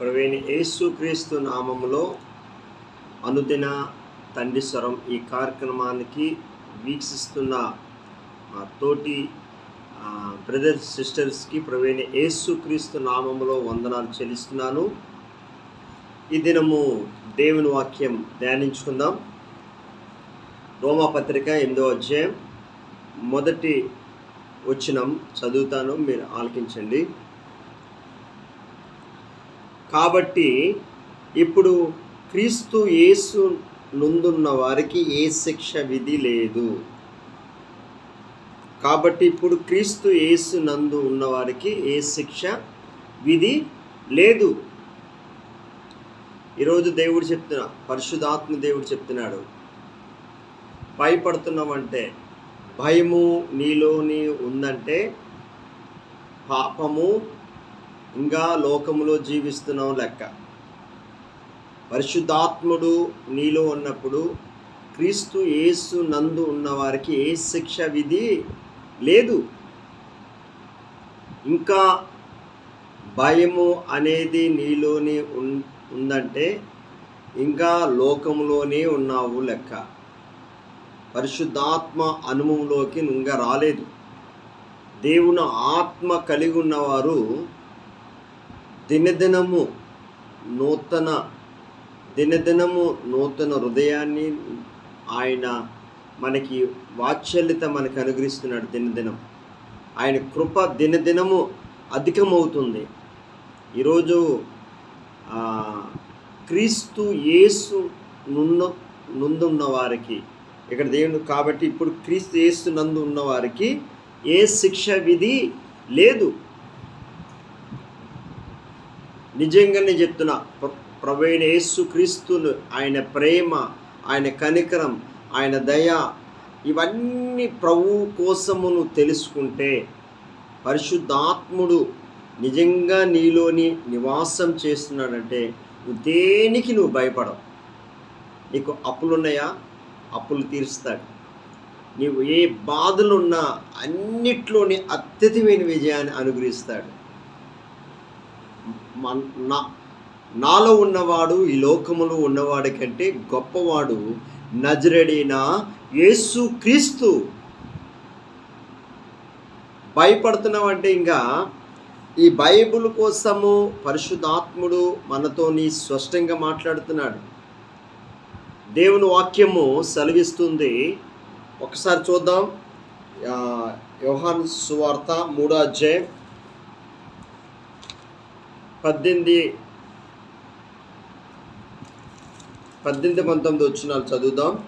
ప్రవేణి యేసుక్రీస్తు నామములో అనుదిన తండ్రి స్వరం ఈ కార్యక్రమానికి వీక్షిస్తున్న తోటి బ్రదర్స్ సిస్టర్స్కి ప్రవేణి యేసుక్రీస్తు నామంలో వందనాలు చెల్లిస్తున్నాను. ఈ దినము దేవుని వాక్యం ధ్యానించుకుందాం. రోమాపత్రిక ఎనిమిదో అధ్యాయం మొదటి వచ్చినం చదువుతాను మీరు ఆలకించండి. కాబట్టి ఇప్పుడు క్రీస్తు యేసు నుందున్న వారికి ఏ శిక్ష విధి లేదు. కాబట్టి ఇప్పుడు క్రీస్తు యేసు నందు ఉన్నవారికి ఏ శిక్ష విధి లేదు. ఈరోజు దేవుడు చెప్తున్నా పరిశుధాత్మ దేవుడు చెప్తున్నాడు. భయపడుతున్నామంటే భయము నీలోని ఉందంటే పాపము ఇంకా లోకములో జీవిస్తున్నాం లెక్క. పరిశుద్ధాత్ముడు నీలో ఉన్నప్పుడు క్రీస్తు యేసు నందు ఉన్నవారికి ఏ శిక్ష విధి లేదు. ఇంకా భయము అనేది నీలోని ఉన్- ఉందంటే ఇంకా లోకంలోనే ఉన్నావు లెక్క. పరిశుద్ధాత్మ అనుభవంలోకి ఇంకా రాలేదు. దేవుని ఆత్మ కలిగి ఉన్నవారు దినదినము నూతన దినదినము నూతన హృదయాన్ని ఆయన మనకి వాత్సల్యత మనకు అనుగ్రహిస్తున్నాడు దినదినం. ఆయన కృప దినదినము అధికమవుతుంది. ఈరోజు క్రీస్తు యేసు నున్న నుందున్న వారికి ఇక్కడ దేవుడు కాబట్టి ఇప్పుడు క్రీస్తు యేసు నందు ఉన్నవారికి ఏ శిక్ష విధి లేదు. నిజంగానే చెప్తున్నా ప్ర- ప్రవీణ యేసు క్రీస్తును ఆయన ప్రేమ ఆయన కనికరం ఆయన దయ ఇవన్నీ ప్రభు కోసమును తెలుసుకుంటే పరిశుద్ధాత్ముడు నిజంగా నీలోని నివాసం చేస్తున్నాడంటే దేనికి నువ్వు భయపడవు. నీకు అప్పులున్నాయా అప్పులు తీరుస్తాడు. నీవు ఏ బాధలున్నా అన్నిట్లోని అత్యధికమైన విజయాన్ని అనుగ్రహిస్తాడు. నాలో ఉన్నవాడు ఈ లోకములో ఉన్నవాడి కంటే గొప్పవాడు నజరడిన యేసు క్రీస్తు. భయపడుతున్నావంటే ఇంకా ఈ బైబిల్ కోసము పరిశుద్ధాత్ముడు మనతోని స్పష్టంగా మాట్లాడుతున్నాడు. దేవుని వాక్యము సెలవిస్తుంది. ఒకసారి చూద్దాం. ఆ, సువార్త మూడో అధ్యాయం పద్దెనిమిది పద్దెనిమిది పంతొమ్మిది వచ్చినాలు చదువుదాం.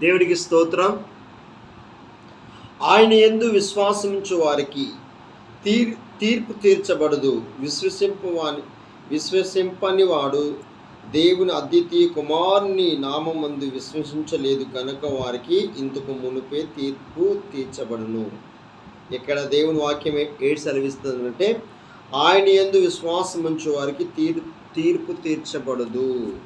దేవుడికి స్తోత్రం. ఆయన ఎందు విశ్వాసించు వారికి తీర్ తీర్పు తీర్చబడదు. విశ్వసింపవాని విశ్వసింపని వాడు దేవుని అద్వితీయ కుమారుని నామందు విశ్వసించలేదు కనుక వారికి ఇంతకు మునిపే తీర్పు తీర్చబడును. ఇక్కడ దేవుని వాక్యం ఏ- ఏడు సెలవిస్తుందంటే ఆయన ఎందు విశ్వాసం ఉంచే వారికి తీర్ తీర్పు తీర్చబడదు.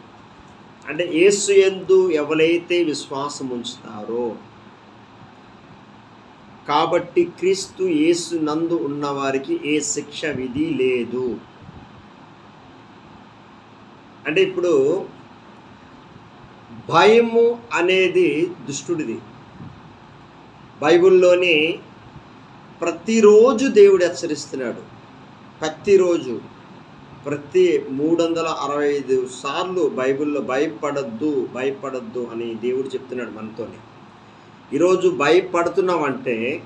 అంటే యేసు ఎందు ఎవరైతే విశ్వాసం ఉంచుతారో కాబట్టి క్రీస్తు యేసు నందు ఉన్నవారికి ఏ శిక్ష విధి లేదు. అంటే ఇప్పుడు భయము అనేది దుష్టుడిది. బైబిల్లోని ప్రతిరోజు దేవుడు హెచ్చరిస్తున్నాడు. ప్రతిరోజు. ప్రతి మూడు వందల అరవై ఐదు సార్లు బైబిల్లో భయపడద్దు భయపడద్దు అని దేవుడు చెప్తున్నాడు మనతోని. ఈరోజు భయపడుతున్నామంటే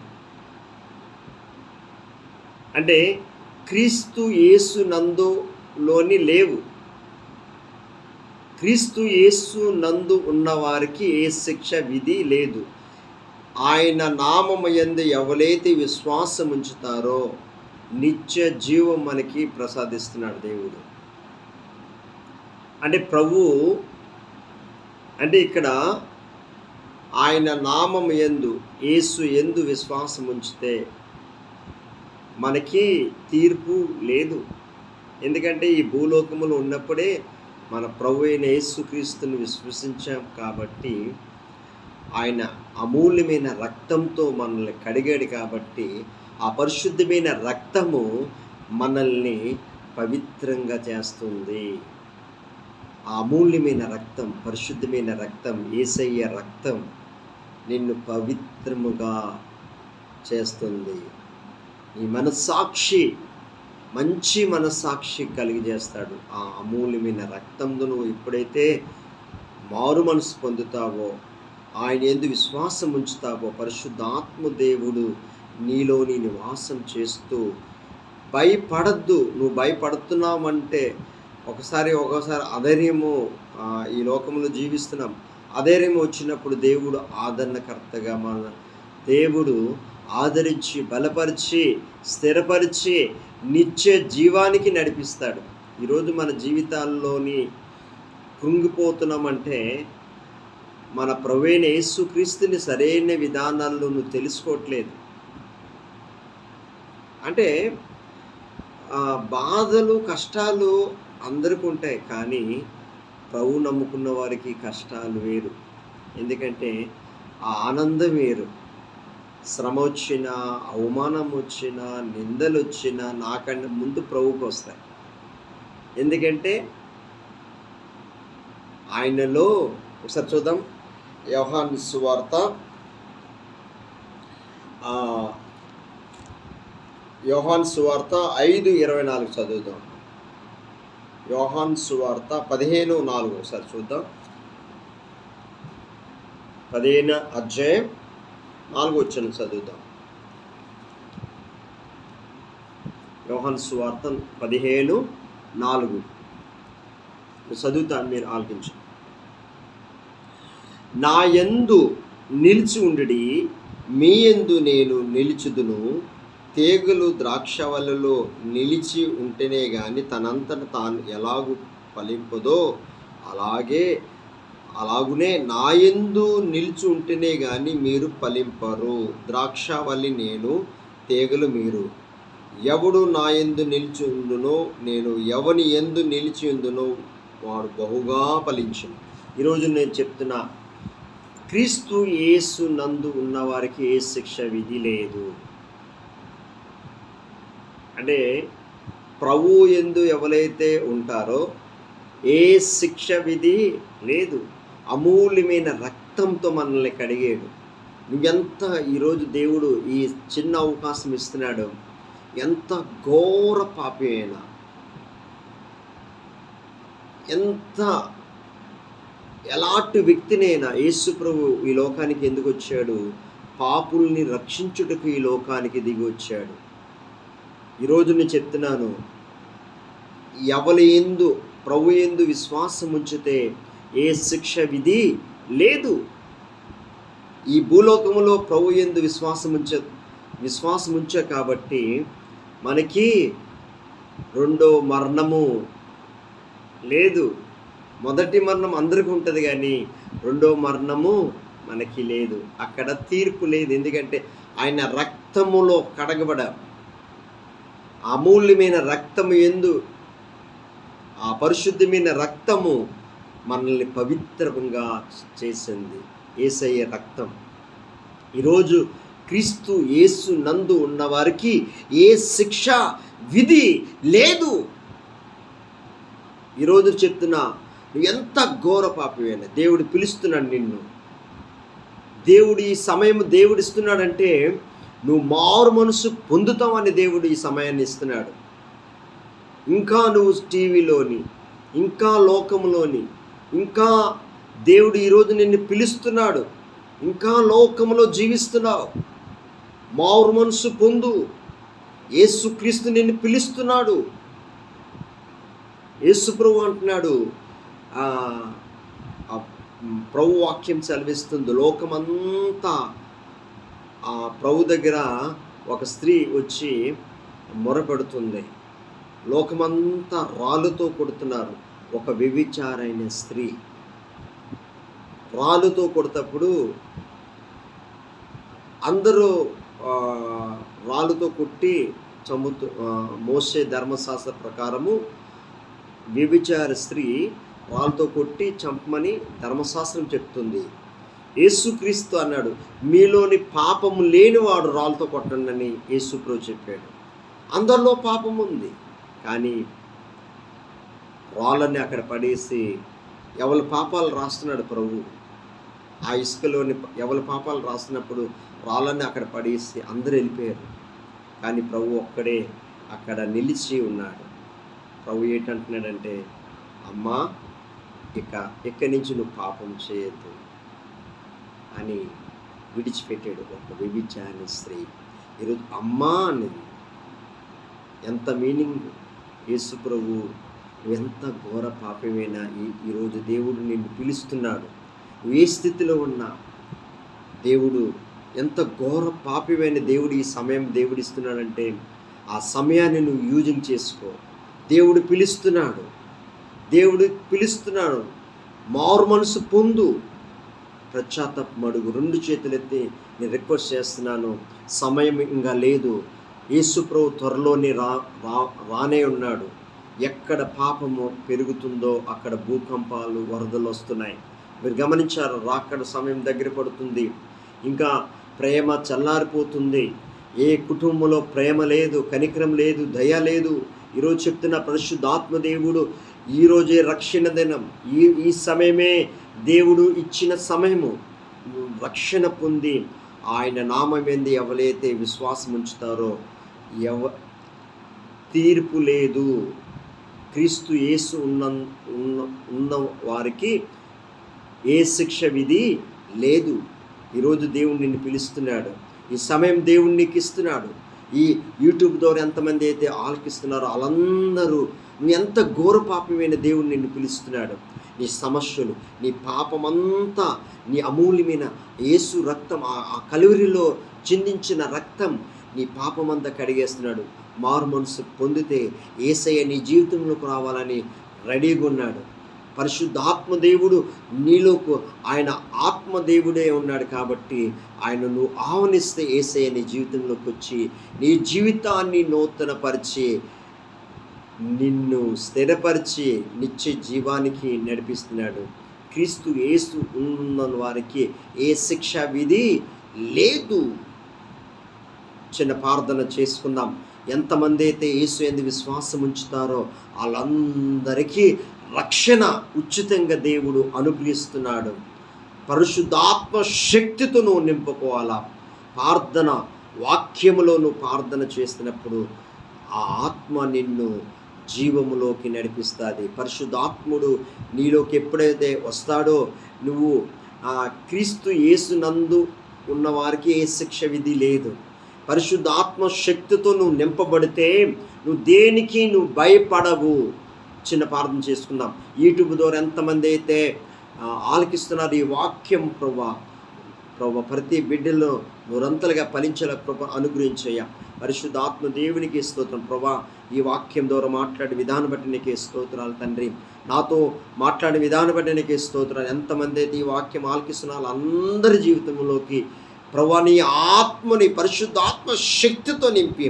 అంటే క్రీస్తు యేసు నందులోని లేవు. క్రీస్తు యేసు నందు ఉన్నవారికి ఏ శిక్ష విధి లేదు. ఆయన నామమయందు ఎవరైతే విశ్వాసం ఉంచుతారో నిత్య జీవం మనకి ప్రసాదిస్తున్నాడు దేవుడు. అంటే ప్రభు అంటే ఇక్కడ ఆయన నామం ఎందు యేసు ఎందు విశ్వాసం ఉంచితే మనకి తీర్పు లేదు. ఎందుకంటే ఈ భూలోకములో ఉన్నప్పుడే మన ప్రభు అయిన యేసుక్రీస్తుని విశ్వసించాం కాబట్టి ఆయన అమూల్యమైన రక్తంతో మనల్ని కడిగాడు కాబట్టి ఆ పరిశుద్ధమైన రక్తము మనల్ని పవిత్రంగా చేస్తుంది. ఆ అమూల్యమైన రక్తం పరిశుద్ధమైన రక్తం ఏసయ్య రక్తం నిన్ను పవిత్రముగా చేస్తుంది. ఈ మనస్సాక్షి మంచి మనస్సాక్షి కలిగజేస్తాడు ఆ అమూల్యమైన రక్తంతో నువ్వు ఎప్పుడైతే మారు మనసు పొందుతావో ఆయన ఎందు విశ్వాసం ఉంచుతావో? పరిశుద్ధాత్మ దేవుడు నీలోని నివాసం చేస్తూ భయపడద్దు. నువ్వు భయపడుతున్నావంటే ఒకసారి ఒకసారి అధైర్యము ఈ లోకంలో జీవిస్తున్నాం. అధైర్యం వచ్చినప్పుడు దేవుడు ఆదరణకర్తగా మన దేవుడు ఆదరించి బలపరిచి స్థిరపరిచి నిత్య జీవానికి నడిపిస్తాడు. ఈరోజు మన జీవితాల్లోని కృంగిపోతున్నామంటే మన ప్రవీణ యేసుక్రీస్తుని సరైన విధానాల్లో నువ్వు తెలుసుకోవట్లేదు. అంటే బాధలు కష్టాలు అందరికీ ఉంటాయి కానీ ప్రభు నమ్ముకున్న వారికి కష్టాలు వేరు. ఎందుకంటే ఆ ఆనందం వేరు. శ్రమ వచ్చినా అవమానం వచ్చినా నిందలు వచ్చినా నాకంటే ముందు ప్రభుకి వస్తాయి. ఎందుకంటే ఆయనలో ఒకసారి చూద్దాం. యోహాన్ సువార్త యోహాన్ సువార్త ఐదు ఇరవై నాలుగు చదువుదాం. యోహాన్ సువార్త పదిహేను నాలుగు ఒకసారి చూద్దాం. పదిహేను అధ్యాయం నాలుగు వచ్చిన చదువుదాం. యోహాన్ సువార్త పదిహేను నాలుగు. చదువుతాను మీరు ఆలకించండి. నా యందు నిలిచి ఉండి మీ యందు నేను నిలిచుదును. తీగలు ద్రాక్షవల్లలో నిలిచి ఉంటేనే కానీ తనంతట తాను ఎలాగు ఫలింపదో అలాగే అలాగునే నా ఎందు నిలిచి ఉంటేనే కానీ మీరు ఫలింపరు. ద్రాక్షవల్లి నేను తీగలు మీరు. ఎవడు నా ఎందు నిలిచి ఉండునో నేను ఎవని ఎందు నిలిచి ఉందునో వాడు బహుగా ఫలించను. ఈరోజు నేను చెప్తున్నా క్రీస్తు యేసు నందు ఉన్నవారికి ఏ శిక్ష విధి లేదు. అంటే ప్రభు ఎందు ఎవరైతే ఉంటారో ఏ శిక్ష విధి లేదు. అమూల్యమైన రక్తంతో మనల్ని కడిగాడు. నువ్వెంత ఈరోజు దేవుడు ఈ చిన్న అవకాశం ఇస్తున్నాడు? ఎంత ఘోర పాపి అయినా. ఎంత ఎలాంటి వ్యక్తినైనా యేసు ప్రభు ఈ లోకానికి ఎందుకు వచ్చాడు? పాపుల్ని రక్షించుటకు ఈ లోకానికి దిగి వచ్చాడు. ఈరోజు నేను చెప్తున్నాను ఎవరి ఎందు ప్రభు ఎందు విశ్వాసం ఉంచితే ఏ శిక్ష విధి లేదు. ఈ భూలోకములో ప్రభు ఎందు విశ్వాసం ఉంచ విశ్వాసం ఉంచా కాబట్టి మనకి రెండో మరణము లేదు. మొదటి మరణం అందరికీ ఉంటుంది కానీ రెండో మరణము మనకి లేదు. అక్కడ తీర్పు లేదు. ఎందుకంటే ఆయన రక్తములో కడగబడ అమూల్యమైన రక్తము ఎందు ఆ పరిశుద్ధమైన రక్తము మనల్ని పవిత్రంగా చేసింది. ఏసయ్య రక్తం. ఈరోజు క్రీస్తు యేసు నందు ఉన్నవారికి ఏ శిక్ష విధి లేదు. ఈరోజు చెప్తున్నా నువ్వు ఎంత ఘోర పాపమైనా దేవుడు పిలుస్తున్నాడు నిన్ను. దేవుడు ఈ సమయం దేవుడు ఇస్తున్నాడంటే నువ్వు మారు మనసు పొందుతావని దేవుడు ఈ సమయాన్ని ఇస్తున్నాడు. ఇంకా నువ్వు టీవీలోని ఇంకా లోకంలోని ఇంకా దేవుడు ఈరోజు నిన్ను పిలుస్తున్నాడు. ఇంకా లోకంలో జీవిస్తున్నావు. మారు మనసు పొందు. యేసుక్రీస్తు నిన్ను పిలుస్తున్నాడు. యేసుప్రభు అంటున్నాడు ప్రభు వాక్యం సెలవిస్తుంది. లోకమంతా ఆ ప్రభు దగ్గర ఒక స్త్రీ వచ్చి మొరపెడుతుంది. లోకమంతా రాళ్ళతో కొడుతున్నారు. ఒక వ్యభిచారైన స్త్రీ. రాళ్ళతో కొడతప్పుడు అందరూ రాళ్ళుతో రాళ్ళతో కొట్టి చంపుతూ మోసే ధర్మశాస్త్ర ప్రకారము వ్యభిచార స్త్రీ రాళ్ళతో కొట్టి చంపమని ధర్మశాస్త్రం చెప్తుంది. యేసుక్రీస్తు అన్నాడు మీలోని పాపము లేనివాడు రాళ్ళతో కొట్టండి అని యేసుప్రభు చెప్పాడు. అందరిలో పాపం ఉంది కానీ రాళ్ళని అక్కడ పడేసి ఎవరి పాపాలు రాస్తున్నాడు ప్రభు? ఆ ఇసుకలోని ఎవరి పాపాలు రాస్తున్నప్పుడు రాళ్ళని అక్కడ పడేసి అందరూ వెళ్ళిపోయారు. కానీ ప్రభు ఒక్కడే అక్కడ నిలిచి ఉన్నాడు. ప్రభు ఏంటంటున్నాడంటే అమ్మా ఇక ఇక్కడి నుంచి నువ్వు పాపం చేయొద్దు అని విడిచిపెట్టాడు ఒక వ్యభిచారి స్త్రీ. ఈరోజు అమ్మా అనేది ఎంత మీనింగ్? యేసు ప్రభు ఎంత ఘోర పాపమైనా ఈ ఈరోజు దేవుడు నిన్ను పిలుస్తున్నాడు. నువ్వు ఏ స్థితిలో ఉన్నా దేవుడు ఎంత ఘోర పాపమైన దేవుడు ఈ సమయం దేవుడు ఇస్తున్నాడంటే ఆ సమయాన్ని నువ్వు యూజింగ్ చేసుకో. దేవుడు పిలుస్తున్నాడు. దేవుడు పిలుస్తున్నాడు. మారు మనసు పొందు. పశ్చాత్తాప మడుగు రెండు చేతులెత్తి నేను రిక్వెస్ట్ చేస్తున్నాను. సమయం ఇంకా లేదు. యేసుప్రభు త్వరలోనే రా రా రానే ఉన్నాడు. ఎక్కడ పాపము పెరుగుతుందో అక్కడ భూకంపాలు వరదలు వస్తున్నాయి. మీరు గమనించారు? రాకడ సమయం దగ్గర పడుతుంది. ఇంకా ప్రేమ చల్లారిపోతుంది. ఏ కుటుంబంలో ప్రేమ లేదు కనికరం లేదు దయ లేదు. ఈరోజు చెప్తున్న పరిశుద్ధాత్మ దేవుడు ఈరోజే రక్షణ దినం. ఈ ఈ సమయమే దేవుడు ఇచ్చిన సమయము. రక్షణ పొంది ఆయన నామమేంది ఎవరైతే విశ్వాసం ఉంచుతారో ఎవ తీర్పు లేదు. క్రీస్తు యేసు ఉన్న ఉన్న ఉన్న వారికి ఏ శిక్ష విధి లేదు. ఈరోజు దేవుడు నిన్ను పిలుస్తున్నాడు. ఈ సమయం దేవుడు నీకు ఇస్తున్నాడు. ఈ యూట్యూబ్ ద్వారా ఎంతమంది అయితే ఆలకిస్తున్నారో వాళ్ళందరూ నువ్వు ఎంత ఘోర పాపమైన దేవుడు నిన్ను పిలుస్తున్నాడు. నీ సమస్యలు నీ పాపమంతా నీ అమూల్యమైన యేసు రక్తం ఆ ఆ కలువరిలో చిందించిన రక్తం నీ పాపమంతా కడిగేస్తున్నాడు. మారు మనసు పొందితే ఏసయ్య నీ జీవితంలోకి రావాలని రెడీగా ఉన్నాడు. పరిశుద్ధాత్మ దేవుడు నీలోకు ఆయన ఆత్మదేవుడే ఉన్నాడు కాబట్టి ఆయన నువ్వు ఆహ్వానిస్తే ఏసయ్య నీ జీవితంలోకి వచ్చి నీ జీవితాన్ని నూతనపరిచి నిన్ను స్థిరపరిచి నిత్య జీవానికి నడిపిస్తున్నాడు. క్రీస్తు ఏసు ఉన్న వారికి ఏ శిక్ష విధి లేదు. చిన్న ప్రార్థన చేసుకుందాం. ఎంతమంది అయితే యేసు ఎందు విశ్వాసం ఉంచుతారో వాళ్ళందరికీ రక్షణ ఉచితంగా దేవుడు అనుగ్రహిస్తున్నాడు. పరిశుద్ధాత్మ శక్తితో నువ్వు నింపుకోవాలా? ప్రార్థన వాక్యములో నువ్వు ప్రార్థన చేసినప్పుడు ఆ ఆత్మ నిన్ను జీవములోకి నడిపిస్తుంది. పరిశుద్ధాత్ముడు నీలోకి ఎప్పుడైతే వస్తాడో నువ్వు ఆ క్రీస్తు యేసునందు ఉన్నవారికి ఏ శిక్ష విధి లేదు. పరిశుద్ధాత్మ శక్తితో నువ్వు నింపబడితే నువ్వు దేనికి నువ్వు భయపడవు. చిన్న ప్రార్థన చేసుకుందాం. యూట్యూబ్ ద్వారా ఎంతమంది అయితే ఆలకిస్తున్నారు ఈ వాక్యం ప్రభా ప్రభా ప్రతి బిడ్డలో నూరంతలుగా ఫలించేలా కృప అనుగ్రహించయ్యా. పరిశుద్ధాత్మ దేవునికి స్తోత్రం ప్రభా. ఈ వాక్యం ద్వారా మాట్లాడే విధానం బట్టి నీకే స్తోత్రాలు తండ్రి. నాతో మాట్లాడే విధానం బట్టి నీకే స్తోత్రాలు. ఎంతమంది అయితే ఈ వాక్యం ఆలకిస్తున్నారు అందరి జీవితంలోకి ప్రభా నీ ఆత్మని పరిశుద్ధాత్మ శక్తితో నింపి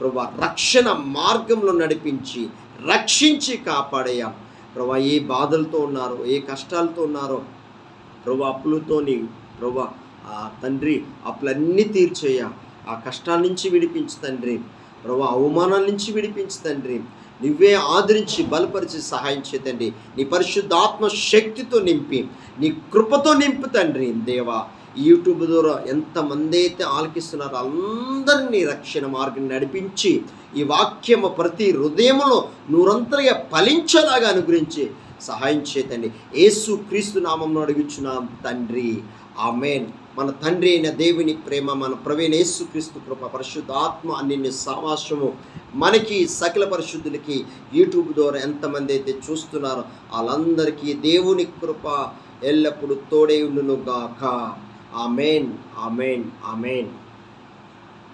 ప్రభా రక్షణ మార్గంలో నడిపించి రక్షించి కాపాడయ్యా ప్రభా ఏ బాధలతో ఉన్నారో ఏ కష్టాలతో ఉన్నారో ప్రభా అప్పులతోని ప్రభా ఆ తండ్రి అప్పులన్నీ తీర్చేయ. ఆ కష్టాల నుంచి విడిపించు తండ్రి. ప్రభా అవమానాల నుంచి విడిపించు తండ్రి. నువ్వే ఆదరించి బలపరిచి సహాయం చే నీ పరిశుద్ధాత్మ శక్తితో నింపి నీ కృపతో నింపు తండ్రి దేవా. యూట్యూబ్ ద్వారా ఎంతమంది అయితే ఆలకిస్తున్నారో అందరినీ రక్షణ మార్గం నడిపించి ఈ వాక్యము ప్రతి హృదయంలో నూరంతరిగా ఫలించేలాగా అనుగ్రహించి సహాయం చేతండి యేసు క్రీస్తు నామంలో అడుగుచున్నాం తండ్రి. ఆమెన్. మన తండ్రి అయిన దేవుని ప్రేమ మన ప్రవీణ యేసు క్రీస్తు కృప పరిశుద్ధాత్మ అన్ని సావాసము మనకి సకల పరిశుద్ధులకి యూట్యూబ్ ద్వారా ఎంతమంది అయితే చూస్తున్నారో వాళ్ళందరికీ దేవుని కృప ఎల్లప్పుడూ తోడే ఉండును గాక. Amen amen amen